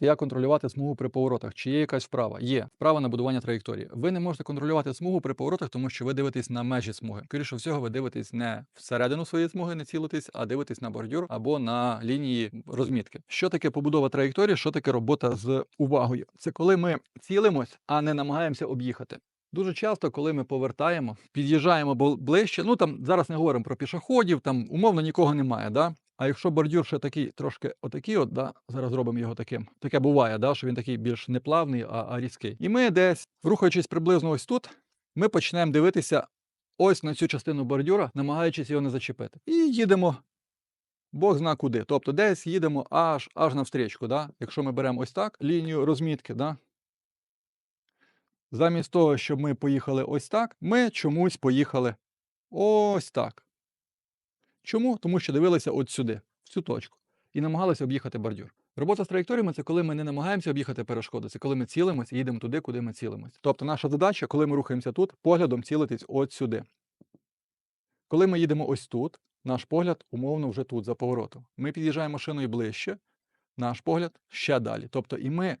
Як контролювати смугу при поворотах? Чи є якась вправа? Є вправа на будування траєкторії. Ви не можете контролювати смугу при поворотах, тому що ви дивитесь на межі смуги. Скоріше всього, ви дивитесь не всередину своєї смуги, не цілитесь, а дивитесь на бордюр або на лінії розмітки. Що таке побудова траєкторії? Що таке робота з увагою? Це коли ми цілимось, а не намагаємося об'їхати. Дуже часто, коли ми повертаємо, під'їжджаємо бл- ближче. Ну там зараз не говоримо про пішоходів, там умовно нікого немає. Да? А якщо бордюр ще такий трошки отакий, от, да, зараз зробимо його таким. Таке буває, да, що він такий більш не плавний, а, а різкий. І ми десь, рухаючись приблизно ось тут, ми почнемо дивитися ось на цю частину бордюра, намагаючись його не зачепити. І їдемо. Бог зна куди. Тобто десь їдемо аж аж навстрічку. Да? Якщо ми беремо ось так лінію розмітки, да? замість того, щоб ми поїхали ось так, ми чомусь поїхали ось так. Чому? Тому що дивилися от сюди, в цю точку, і намагалися об'їхати бордюр. Робота з траєкторіями це коли ми не намагаємося об'їхати перешкоди, це коли ми цілимося і їдемо туди, куди ми цілимося. Тобто наша задача, коли ми рухаємося тут, поглядом цілитись от сюди. Коли ми їдемо ось тут, наш погляд умовно вже тут, за поворотом. Ми під'їжджаємо машиною ближче, наш погляд ще далі. Тобто, і ми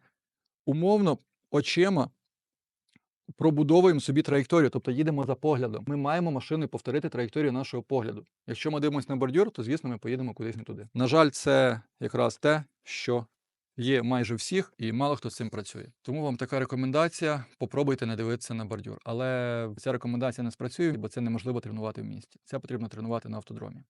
умовно очима пробудовуємо собі траєкторію, тобто їдемо за поглядом. Ми маємо машиною повторити траєкторію нашого погляду. Якщо ми дивимося на бордюр, то звісно ми поїдемо кудись не туди. На жаль, це якраз те, що є майже всіх, і мало хто з цим працює. Тому вам така рекомендація: попробуйте не дивитися на бордюр. Але ця рекомендація не спрацює, бо це неможливо тренувати в місті. Це потрібно тренувати на автодромі.